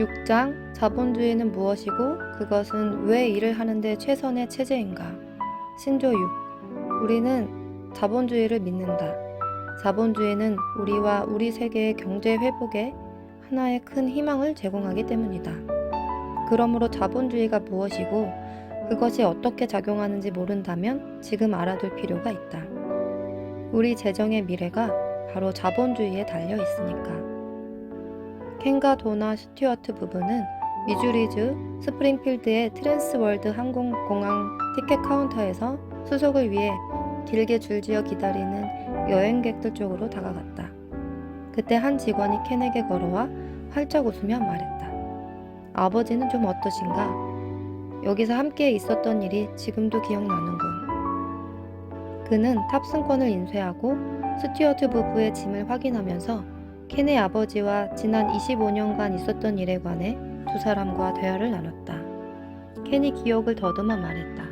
6장 자본주의는 무엇이고 그것은 왜 일을 하는데 최선의 체제인가? 신조 6. 우리는 자본주의를 믿는다. 자본주의는 우리와 우리 세계의 경제 회복에 하나의 큰 희망을 제공하기 때문이다. 그러므로 자본주의가 무엇이고 그것이 어떻게 작용하는지 모른다면 지금 알아둘 필요가 있다. 우리 재정의 미래가 바로 자본주의에 달려 있으니까. 켄과 도나 스튜어트 부부는 미주리주 스프링필드의 트랜스월드 항공공항 티켓 카운터에서 수속을 위해 길게 줄지어 기다리는 여행객들 쪽으로 다가갔다. 그때 한 직원이 켄에게 걸어와 활짝 웃으며 말했다. 아버지는 좀 어떠신가? 여기서 함께 있었던 일이 지금도 기억나는군. 그는 탑승권을 인쇄하고 스튜어트 부부의 짐을 확인하면서 켄의 아버지와 지난 25년간 있었던 일에 관해 두 사람과 대화를 나눴다. 켄이 기억을 더듬어 말했다.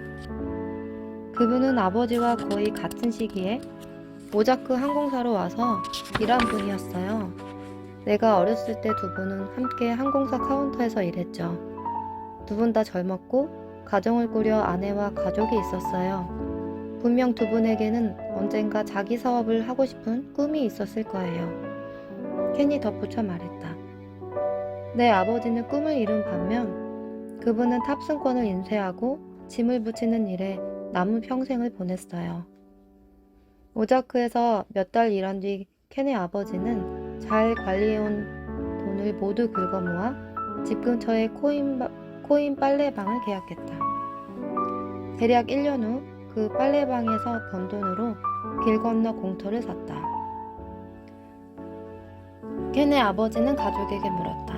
그분은 아버지와 거의 같은 시기에 오자크 항공사로 와서 일한 분이었어요. 내가 어렸을 때 두 분은 함께 항공사 카운터에서 일했죠. 두 분 다 젊었고 가정을 꾸려 아내와 가족이 있었어요. 분명 두 분에게는 언젠가 자기 사업을 하고 싶은 꿈이 있었을 거예요. 켄이 덧붙여 말했다. 내 아버지는 꿈을 이룬 반면 그분은 탑승권을 인쇄하고 짐을 붙이는 일에 남은 평생을 보냈어요. 오자크에서 몇 달 일한 뒤 켄의 아버지는 잘 관리해온 돈을 모두 긁어 모아 집 근처의 코인, 바- 코인 빨래방을 계약했다. 대략 1년 후 그 빨래방에서 번 돈으로 길 건너 공터를 샀다. 켄의 아버지는 가족에게 물었다.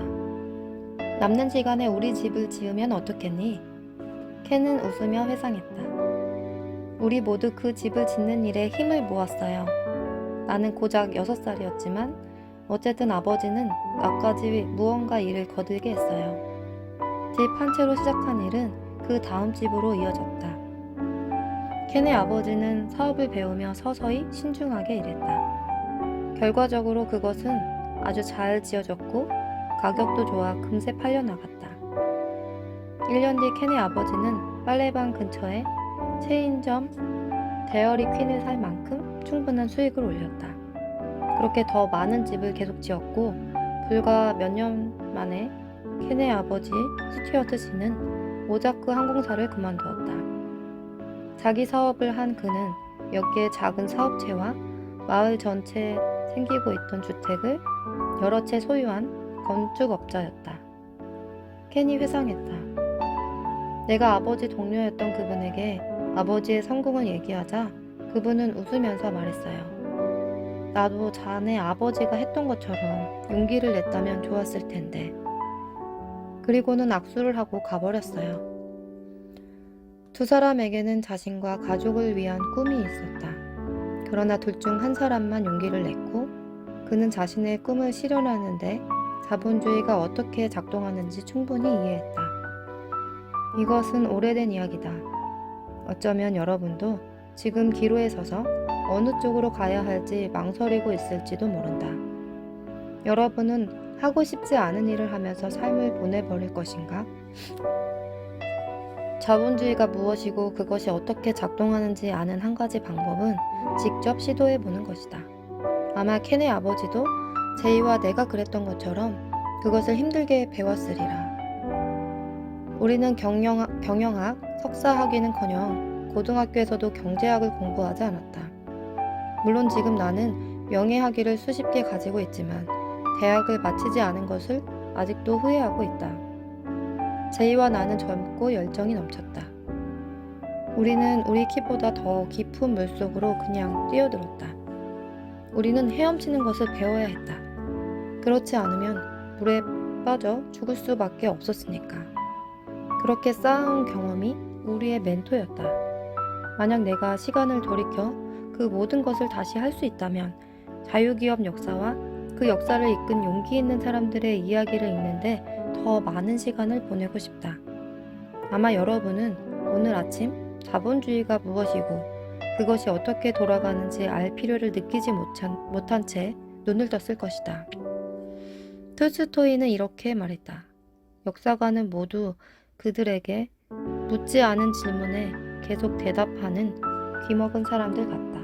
남는 시간에 우리 집을 지으면 어떻겠니? 켄은 웃으며 회상했다. 우리 모두 그 집을 짓는 일에 힘을 모았어요. 나는 고작 6살이었지만 어쨌든 아버지는 나까지 무언가 일을 거들게 했어요. 집 한 채로 시작한 일은 그 다음 집으로 이어졌다. 켄의 아버지는 사업을 배우며 서서히 신중하게 일했다. 결과적으로 그것은 아주 잘 지어졌고 가격도 좋아 금세 팔려나갔다. 1년 뒤 켄의 아버지는 빨래방 근처에 체인점 데어리 퀸을 살 만큼 충분한 수익을 올렸다. 그렇게 더 많은 집을 계속 지었고 불과 몇 년 만에 켄의 아버지 스튜어트 씨는 오자크 항공사를 그만두었다. 자기 사업을 한 그는 몇 개의 작은 사업체와 마을 전체에 생기고 있던 주택을 여러 채 소유한 건축업자였다. 켄이 회상했다. 내가 아버지 동료였던 그분에게 아버지의 성공을 얘기하자 그분은 웃으면서 말했어요. 나도 자네 아버지가 했던 것처럼 용기를 냈다면 좋았을 텐데. 그리고는 악수를 하고 가버렸어요. 두 사람에게는 자신과 가족을 위한 꿈이 있었다. 그러나 둘 중 한 사람만 용기를 냈고 그는 자신의 꿈을 실현하는데 자본주의가 어떻게 작동하는지 충분히 이해했다. 이것은 오래된 이야기다. 어쩌면 여러분도 지금 기로에 서서 어느 쪽으로 가야 할지 망설이고 있을지도 모른다. 여러분은 하고 싶지 않은 일을 하면서 삶을 보내버릴 것인가? 자본주의가 무엇이고 그것이 어떻게 작동하는지 아는 한 가지 방법은 직접 시도해 보는 것이다. 아마 켄의 아버지도 제이와 내가 그랬던 것처럼 그것을 힘들게 배웠으리라. 우리는 경영학, 경영학 석사 학위는커녕 고등학교에서도 경제학을 공부하지 않았다. 물론 지금 나는 명예학위를 수십 개 가지고 있지만 대학을 마치지 않은 것을 아직도 후회하고 있다. 제이와 나는 젊고 열정이 넘쳤다. 우리는 우리 키보다 더 깊은 물속으로 그냥 뛰어들었다. 우리는 헤엄치는 것을 배워야 했다. 그렇지 않으면 물에 빠져 죽을 수밖에 없었으니까. 그렇게 쌓아온 경험이 우리의 멘토였다. 만약 내가 시간을 돌이켜 그 모든 것을 다시 할 수 있다면 자유기업 역사와 그 역사를 이끈 용기 있는 사람들의 이야기를 읽는데 더 많은 시간을 보내고 싶다. 아마 여러분은 오늘 아침 자본주의가 무엇이고 그것이 어떻게 돌아가는지 알 필요를 느끼지 못한, 못한 채 눈을 떴을 것이다. 톨스토이는 이렇게 말했다. 역사가는 모두 그들에게 묻지 않은 질문에 계속 대답하는 귀먹은 사람들 같다.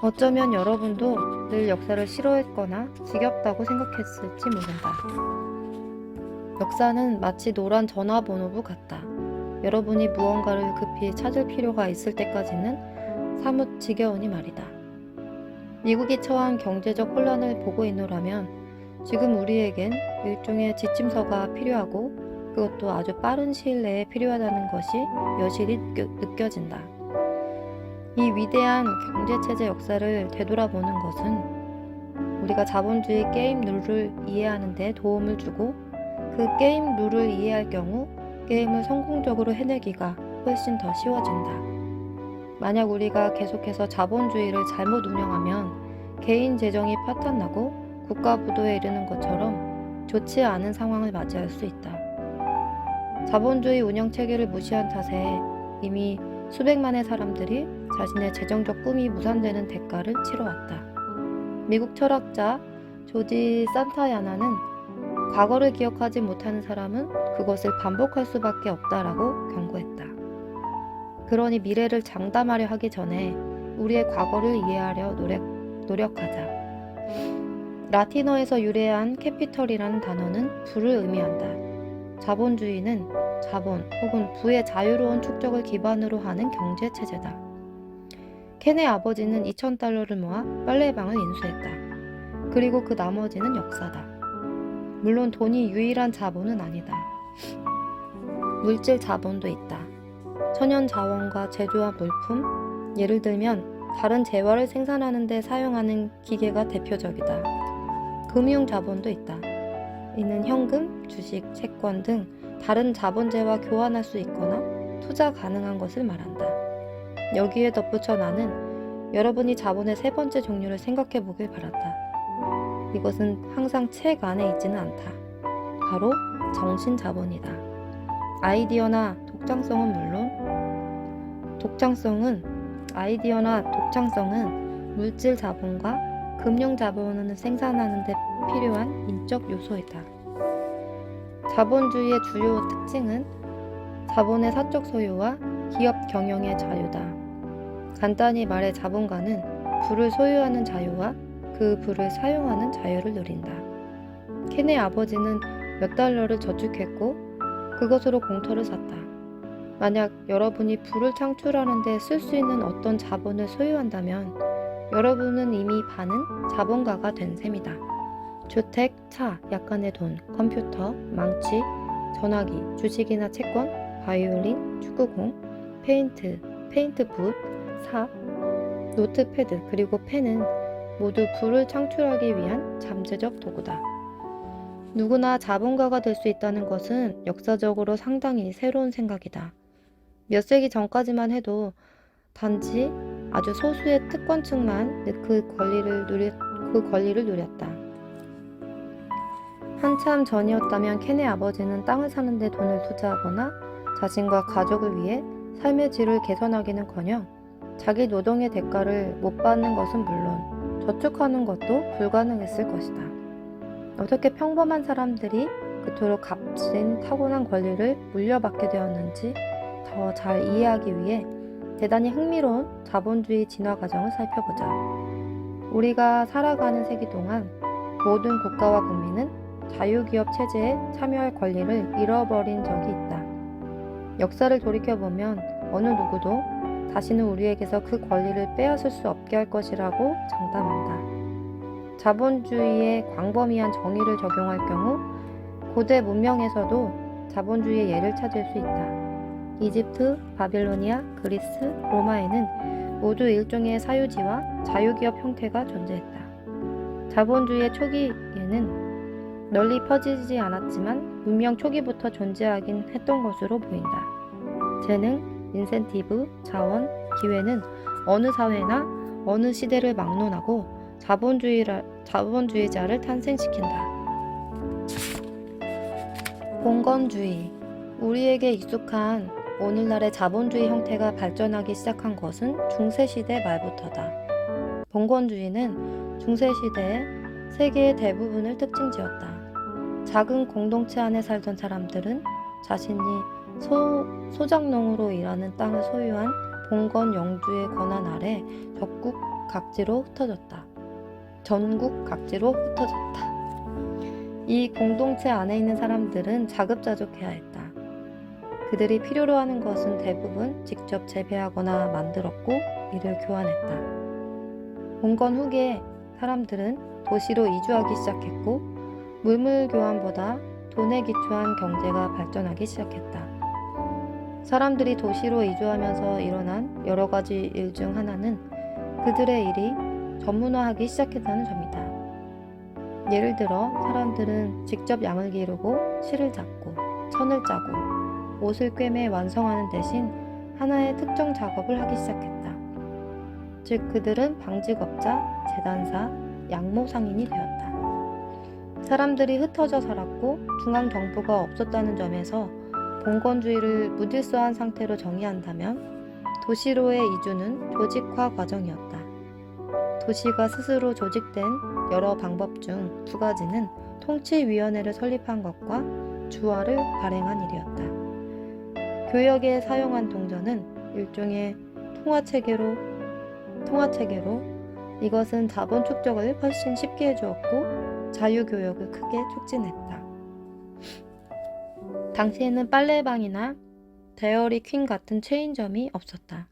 어쩌면 여러분도 늘 역사를 싫어했거나 지겹다고 생각했을지 모른다. 역사는 마치 노란 전화번호부 같다. 여러분이 무언가를 급히 찾을 필요가 있을 때까지는 사뭇 지겨우니 말이다. 미국이 처한 경제적 혼란을 보고 있노라면 지금 우리에겐 일종의 지침서가 필요하고 그것도 아주 빠른 시일 내에 필요하다는 것이 여실히 느껴, 느껴진다. 이 위대한 경제체제 역사를 되돌아보는 것은 우리가 자본주의 게임 룰을 이해하는 데 도움을 주고 그 게임 룰을 이해할 경우 게임을 성공적으로 해내기가 훨씬 더 쉬워진다. 만약 우리가 계속해서 자본주의를 잘못 운영하면 개인 재정이 파탄나고 국가 부도에 이르는 것처럼 좋지 않은 상황을 맞이할 수 있다. 자본주의 운영 체계를 무시한 탓에 이미 수백만의 사람들이 자신의 재정적 꿈이 무산되는 대가를 치러왔다. 미국 철학자 조지 산타야나는 과거를 기억하지 못하는 사람은 그것을 반복할 수밖에 없다라고 경고했다. 그러니 미래를 장담하려 하기 전에 우리의 과거를 이해하려 노력, 노력하자. 라틴어에서 유래한 캐피털이라는 단어는 부를 의미한다. 자본주의는 자본 혹은 부의 자유로운 축적을 기반으로 하는 경제 체제다. 켄의 아버지는 2,000달러를 모아 빨래방을 인수했다. 그리고 그 나머지는 역사다. 물론 돈이 유일한 자본은 아니다. 물질 자본도 있다. 천연 자원과 제조한 물품, 예를 들면 다른 재화를 생산하는 데 사용하는 기계가 대표적이다. 금융 자본도 있다. 이는 현금, 주식, 채권 등 다른 자본재와 교환할 수 있거나 투자 가능한 것을 말한다. 여기에 덧붙여 나는 여러분이 자본의 세 번째 종류를 생각해 보길 바란다. 이것은 항상 책 안에 있지는 않다. 바로 정신 자본이다. 아이디어나 독창성은 물론 독창성은 아이디어나 독창성은 물질 자본과 금융 자본을 생산하는 데 필요한 인적 요소이다. 자본주의의 주요 특징은 자본의 사적 소유와 기업 경영의 자유다. 간단히 말해 자본가는 부를 소유하는 자유와 그 부를 사용하는 자유를 누린다. 켄의 아버지는 몇 달러를 저축했고 그것으로 공터를 샀다. 만약 여러분이 부를 창출하는 데 쓸 수 있는 어떤 자본을 소유한다면 여러분은 이미 반은 자본가가 된 셈이다. 주택, 차, 약간의 돈, 컴퓨터, 망치, 전화기, 주식이나 채권, 바이올린, 축구공, 페인트, 페인트 붓, 삽, 노트패드, 그리고 펜은 모두 부를 창출하기 위한 잠재적 도구다. 누구나 자본가가 될 수 있다는 것은 역사적으로 상당히 새로운 생각이다. 몇 세기 전까지만 해도 단지 아주 소수의 특권층만 그 권리를 누렸, 그 권리를 누렸다. 한참 전이었다면 켄의 아버지는 땅을 사는데 돈을 투자하거나 자신과 가족을 위해 삶의 질을 개선하기는커녕 자기 노동의 대가를 못 받는 것은 물론 저축하는 것도 불가능했을 것이다. 어떻게 평범한 사람들이 그토록 값진 타고난 권리를 물려받게 되었는지 더 잘 이해하기 위해 대단히 흥미로운 자본주의 진화 과정을 살펴보자. 우리가 살아가는 세기 동안 모든 국가와 국민은 자유기업 체제에 참여할 권리를 잃어버린 적이 있다. 역사를 돌이켜보면 어느 누구도 다시는 우리에게서 그 권리를 빼앗을 수 없게 할 것이라고 장담한다. 자본주의의 광범위한 정의를 적용할 경우 고대 문명에서도 자본주의의 예를 찾을 수 있다. 이집트, 바빌로니아, 그리스, 로마에는 모두 일종의 사유지와 자유기업 형태가 존재했다. 자본주의의 초기에는 널리 퍼지지 않았지만 문명 초기부터 존재하긴 했던 것으로 보인다. 재능, 인센티브, 자원, 기회는 어느 사회나 어느 시대를 막론하고 자본주의라, 자본주의자를 탄생시킨다. 봉건주의 우리에게 익숙한 오늘날의 자본주의 형태가 발전하기 시작한 것은 중세시대 말부터다. 봉건주의는 중세시대의 세계의 대부분을 특징 지었다. 작은 공동체 안에 살던 사람들은 자신이 소, 소작농으로 일하는 땅을 소유한 봉건 영주의 권한 아래 적국 각지로 흩어졌다. 전국 각지로 흩어졌다. 이 공동체 안에 있는 사람들은 자급자족해야 했다. 그들이 필요로 하는 것은 대부분 직접 재배하거나 만들었고 이를 교환했다. 봉건 후기에 사람들은 도시로 이주하기 시작했고 물물 교환보다 돈에 기초한 경제가 발전하기 시작했다. 사람들이 도시로 이주하면서 일어난 여러 가지 일 중 하나는 그들의 일이 전문화하기 시작했다는 점이다. 예를 들어 사람들은 직접 양을 기르고 실을 잡고 천을 짜고 옷을 꿰매 완성하는 대신 하나의 특정 작업을 하기 시작했다. 즉 그들은 방직업자, 재단사, 양모상인이 되었다. 사람들이 흩어져 살았고 중앙 정부가 없었다는 점에서 봉건주의를 무질서한 상태로 정의한다면 도시로의 이주는 조직화 과정이었다. 도시가 스스로 조직된 여러 방법 중 두 가지는 통치위원회를 설립한 것과 주화를 발행한 일이었다. 교역에 사용한 동전은 일종의 통화체계로 통화체계로 이것은 자본 축적을 훨씬 쉽게 해주었고 자유교역을 크게 촉진했다. 당시에는 빨래방이나 데어리 퀸 같은 체인점이 없었다.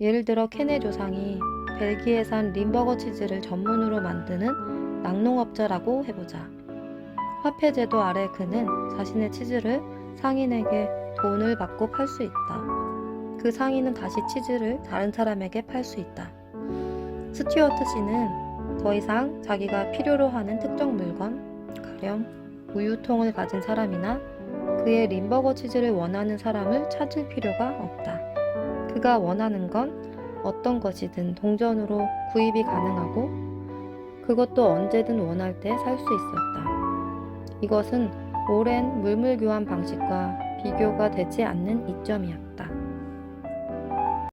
예를 들어 켄의 조상이 벨기에산 림버거 치즈를 전문으로 만드는 낙농업자라고 해보자. 화폐 제도 아래 그는 자신의 치즈를 상인에게 돈을 받고 팔 수 있다. 그 상인은 다시 치즈를 다른 사람에게 팔 수 있다. 스튜어트 씨는 더 이상 자기가 필요로 하는 특정 물건, 가령 우유통을 가진 사람이나 그의 림버거 치즈를 원하는 사람을 찾을 필요가 없다. 그가 원하는 건 어떤 것이든 동전으로 구입이 가능하고 그것도 언제든 원할 때 살 수 있었다. 이것은 오랜 물물 교환 방식과 비교가 되지 않는 이점이었다.